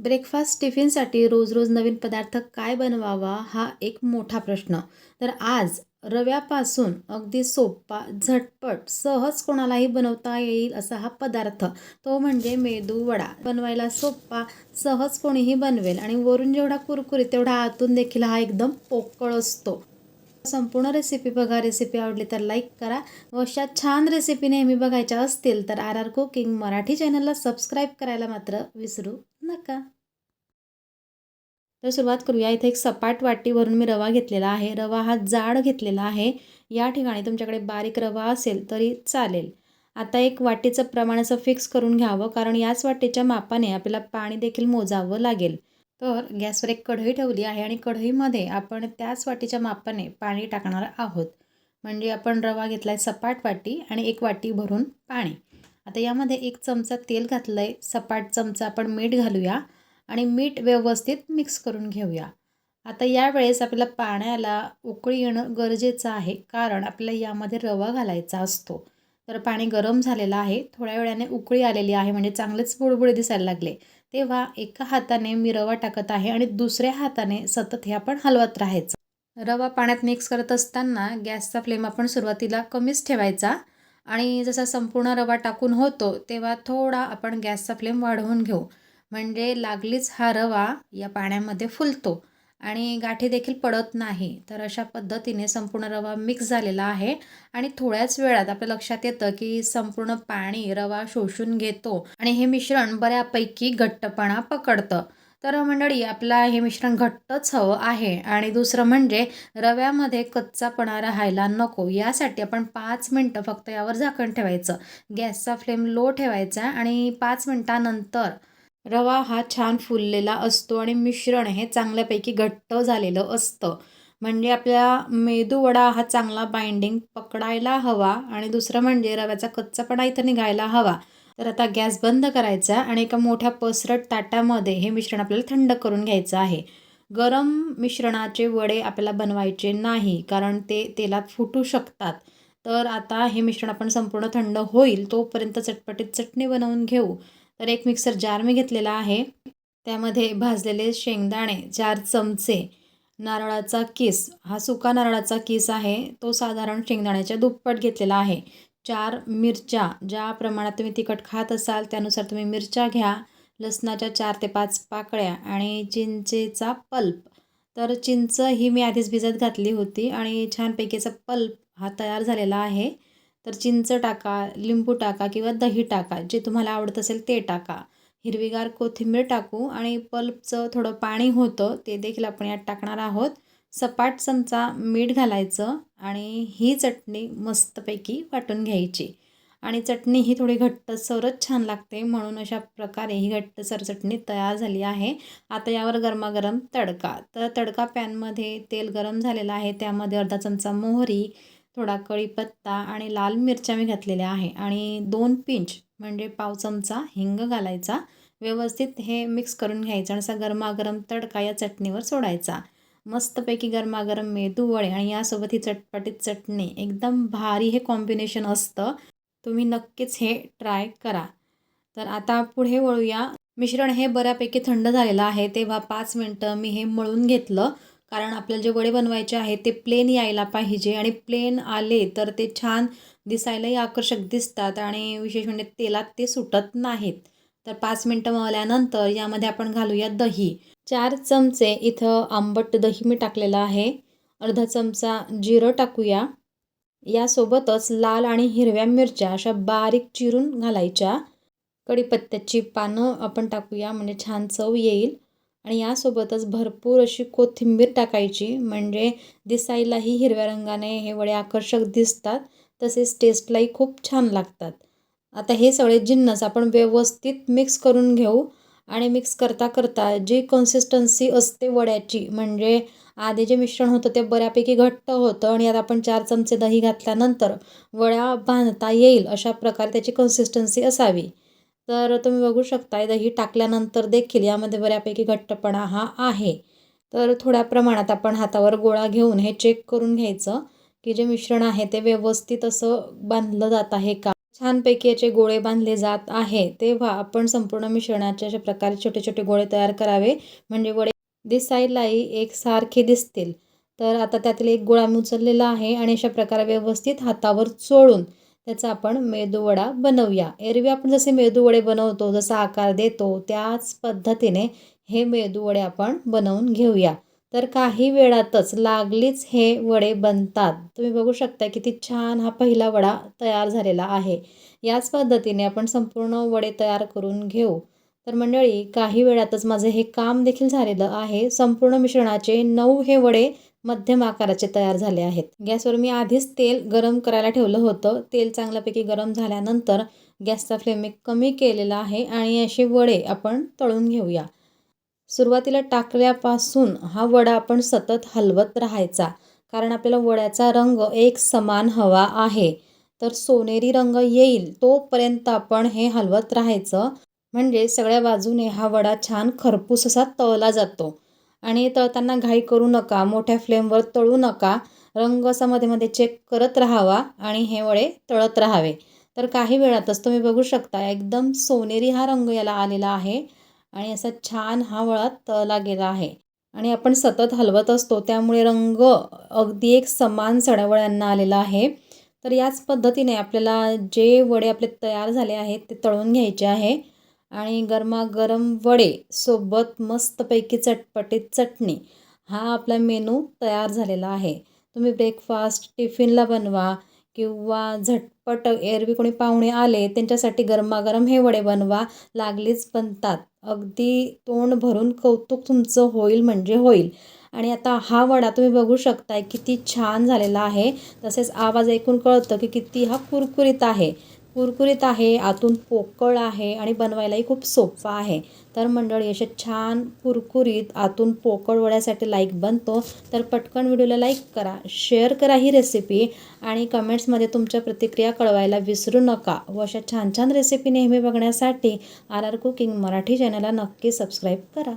Breakfast टिफिनसाठी रोज रोज नवीन पदार्थ काय बनवावा हा एक मोठा प्रश्न. तर आज रव्यापासून अगदी सोपा झटपट सहज कोणालाही बनवता येईल असा हा पदार्थ. तो म्हणजे मेदू वडा. बनवायला सोपा सहज कोणीही बनवेल आणि वरून जेवढा कुरकुरीत तेवढा आतून देखील हा एकदम पोकळ असतो. संपूर्ण रेसिपी बघा. रेसिपी आवडली तर लाईक करा. व अशा छान रेसिपी नेहमी बघायच्या असतील तर आर आर कुकिंग मराठी चॅनलला सबस्क्राईब करायला मात्र विसरू नका. तर सुरुवात करूया. इथे एक सपाट वाटीवरून मी रवा घेतलेला आहे. रवा हा जाड घेतलेला आहे. या ठिकाणी तुमच्याकडे बारीक रवा असेल तरी चालेल. आता एक वाटीचं प्रमाण असं फिक्स करून घ्यावं कारण याच वाटीच्या मापाने आपल्याला पाणी देखील मोजावं लागेल. तर गॅसवर एक कढई ठेवली आहे आणि कढईमध्ये आपण त्याच वाटीच्या मापाने पाणी टाकणार आहोत. म्हणजे आपण रवा घेतला आहे सपाट वाटी आणि एक वाटी भरून पाणी. आता यामध्ये एक चमचा तेल घातलं आहे सपाट चमचा आपण मीठ घालूया आणि मीठ व्यवस्थित मिक्स करून घेऊया. आता यावेळेस आपल्याला पाण्याला उकळी येणं गरजेचं आहे कारण आपल्याला यामध्ये रवा घालायचा असतो. तर पाणी गरम झालेलं आहे थोड्या वेळाने उकळी आलेली आहे म्हणजे चांगलेच बुडबुडे दिसायला लागले. तेव्हा एका हाताने मी रवा टाकत आहे आणि दुसऱ्या हाताने सतत हे आपण हलवत राहायचं. रवा पाण्यात मिक्स करत असताना गॅसचा फ्लेम आपण सुरुवातीला कमीच ठेवायचा आणि जसा संपूर्ण रवा टाकून होतो तेव्हा थोडा आपण गॅसचा फ्लेम वाढवून घेऊ. म्हणजे लागलीच हा रवा या पाण्यामध्ये फुलतो आणि गाठी देखील पडत नाही. तर अशा पद्धतीने संपूर्ण रवा मिक्स झालेला आहे आणि थोड्याच वेळात आपल्या लक्षात येतं की संपूर्ण पाणी रवा शोषून घेतो आणि हे मिश्रण बऱ्यापैकी घट्टपणा पकडतं. तर मंडळी आपला हे मिश्रण घट्टच हवं आहे. आणि दुसरं म्हणजे रव्यामध्ये कच्चापणा राहायला नको. यासाठी आपण पाच मिनटं फक्त यावर झाकण ठेवायचं. गॅसचा फ्लेम लो ठेवायचा आणि पाच मिनटानंतर रवा हा छान फुललेला असतो आणि मिश्रण हे चांगल्यापैकी घट्ट झालेलं असतं. म्हणजे आपल्या मेदूवडा हा चांगला बाइंडिंग पकडायला हवा. आणि दुसरं म्हणजे रव्याचा कच्चापणा इथं निघायला हवा. तर आता गॅस बंद करायचा आणि एका मोठ्या पसरट ताटामध्ये हे मिश्रण आपल्याला थंड करून घ्यायचं आहे. गरम मिश्रणाचे वडे आपल्याला बनवायचे नाही कारण ते तेलात फुटू शकतात. तर आता हे मिश्रण आपण संपूर्ण थंड होईल तोपर्यंत चटपटीत चटणी बनवून घेऊ. तर एक मिक्सर जार मी घेतलेला आहे. त्यामध्ये भाजलेले शेंगदाणे चार चमचे नारळाचा किस. हा सुका नारळाचा किस आहे. तो साधारण शेंगदाण्याच्या दुप्पट घेतलेला आहे. चार मिरच्या ज्या प्रमाणात तुम्ही तिखट खात असाल त्यानुसार तुम्ही मिरच्या घ्या. लसणाच्या चार ते पाच पाकळ्या आणि चिंचेचा पल्प. तर चिंच ही मी आधीच भिजत घातली होती आणि छानपैकीचा पल्प हा तयार झालेला आहे. तर चिंच टाका लिंबू टाका किंवा दही टाका जे तुम्हाला आवडत असेल ते टाका. हिरवीगार कोथिंबीर टाकू आणि पल्पचं थोडं पाणी होतं ते देखील आपण यात टाकणार आहोत. सपाट चमचा मीठ घालायचं आणि ही चटणी मस्तपैकी वाटून घ्यायची. आणि चटणी ही थोडी घट्टसरच छान लागते म्हणून अशा प्रकारे ही घट्टसर चटणी तयार झाली आहे. आता यावर गरमागरम तडका. तर तडका पॅनमध्ये तेल गरम झालेलं आहे त्यामध्ये अर्धा चमचा मोहरी थोडा कढीपत्ता आणि लाल मिरच्या मी घातलेल्या आहे. आणि दोन पिंच म्हणजे पाव चमचा हिंग घालायचा. व्यवस्थित हे मिक्स करून घ्यायचं आणि असा गरमागरम तडका या चटणीवर सोडायचा. मस्तपैकी गरमागरम मेदू वडे आणि यासोबत ही चटपटीत चटणी. एकदम भारी हे कॉम्बिनेशन असतं. तुम्ही नक्कीच हे ट्राय करा. तर आता पुढे वळूया. मिश्रण हे बऱ्यापैकी थंड झालेलं आहे. तेव्हा पाच मिनटं मी हे मळून घेतलं. कारण आपल्याला जे वडे बनवायचे आहे ते प्लेन यायला पाहिजे. आणि प्लेन आले तर ते छान दिसायलाही आकर्षक दिसतात. आणि विशेष म्हणजे तेलात ते सुटत नाहीत. तर पाच मिनटं मळल्यानंतर यामध्ये आपण घालूया दही. चार चमचे इथं आंबट दही मी टाकलेलं आहे. अर्धा चमचा जिरं टाकूया. यासोबतच लाल आणि हिरव्या मिरच्या अशा बारीक चिरून घालायच्या. कढीपत्त्याची पानं आपण टाकूया म्हणजे छान चव येईल. आणि यासोबतच भरपूर अशी कोथिंबीर टाकायची म्हणजे दिसायलाही हिरव्या रंगाने हे वडे आकर्षक दिसतात. तसेच टेस्टलाही खूप छान लागतात. आता हे सगळे जिन्नस आपण व्यवस्थित मिक्स करून घेऊ. आणि मिक्स करता करता जी कन्सिस्टन्सी असते वड्याची म्हणजे आधी जे मिश्रण होतं ते बऱ्यापैकी घट्ट होतं आणि आता आपण चार चमचे दही घातल्यानंतर वड्या बांधता येईल अशा प्रकारे त्याची कन्सिस्टन्सी असावी. तर तुम्ही बघू शकता दही टाकल्यानंतर देखील यामध्ये बऱ्यापैकी घट्टपणा हा आहे. तर थोड्या प्रमाणात आपण हातावर गोळा घेऊन हे चेक करून घ्यायचं की जे मिश्रण आहे ते व्यवस्थित असं बांधलं जात आहे का? छानपैकी याचे गोळे बांधले जात आहे. तेव्हा आपण संपूर्ण मिश्रणाचे अशा प्रकारे छोटे छोटे गोळे तयार करावे. म्हणजे वडे दिसायलाही एकसारखे दिसतील. तर आता त्यातील एक गोळा मी उचललेला आहे आणि अशा प्रकारे व्यवस्थित हातावर चोळून त्याचा आपण मेदूवडा बनवूया. एरवी आपण जसे मेदूवडे बनवतो जसा आकार देतो त्याच पद्धतीने हे मेदूवडे आपण बनवून घेऊया. तर काही वेळातच लागलीच हे वडे बनतात. तुम्ही बघू शकता किती छान हा पहिला वडा तयार झालेला आहे. याच पद्धतीने आपण संपूर्ण वडे तयार करून घेऊ. तर मंडळी काही वेळातच माझं हे काम देखील झालेलं आहे. संपूर्ण मिश्रणाचे नऊ हे वडे मध्यम आकाराचे तयार झाले आहेत. गॅसवर मी आधीच तेल गरम करायला ठेवलं होतं. तेल चांगल्यापैकी गरम झाल्यानंतर गॅसचा फ्लेम मी कमी केलेला आहे आणि असे वडे आपण तळून घेऊया. सुरुवातीला टाकल्यापासून हा वडा आपण सतत हलवत राहायचा. कारण आपल्याला वड्याचा रंग एक समान हवा आहे. तर सोनेरी रंग येईल तोपर्यंत आपण हे हलवत राहायचं. म्हणजे सगळ्या बाजूने हा वडा छान खरपूस असा तळला जातो. आणि तळताना घाई करू नका मोठ्या फ्लेमवर तळू नका. रंग असा मध्ये मध्ये चेक करत राहावा आणि हे वडे तळत राहावे. तर काही वेळातच तुम्ही बघू शकता एकदम सोनेरी हा रंग याला आलेला आहे. आणि असा छान हा वळा तळला गेला आहे. आणि आपण सतत हलवत असतो त्यामुळे रंग अगदी एक समान सडवळ्यांना आलेला आहे. तर याच पद्धतीने आपल्याला जे वडे आपले तयार झाले आहेत ते तळून घ्यायचे आहे. आणि गरमागरम वडे सोबत मस्तपैकी चटपटीत चटणी हा आपला मेनू तयार झालेला आहे. तुम्ही ब्रेकफास्ट टिफिनला बनवा किंवा झटपट एरवी कोणी पाहुणे आले त्यांच्यासाठी गरमागरम हे वडे बनवा लागलीच बनतात. अगदी तोंड भरून कौतुक तुमचं होईल म्हणजे होईल. आणि आता हा वडा तुम्ही बघू शकताय किती छान झालेला आहे. तसेच आवाज ऐकून कळतं की किती हा कुरकुरीत आहे. कुरकुरीत आहे आतून पोकळ आहे आणि बनवायलाही खूप सोपं आहे. तर मंडळी असे छान कुरकुरीत आतून पोकळ वड्यासाठी लाईक बनतो. तर पटकन व्हिडिओला लाईक करा शेअर करा ही रेसिपी आणि कमेंट्समध्ये तुमच्या प्रतिक्रिया कळवायला विसरू नका. व अशा छान छान रेसिपी नेहमी बघण्यासाठी आर आर कुकिंग मराठी चॅनलला नक्की सबस्क्राईब करा.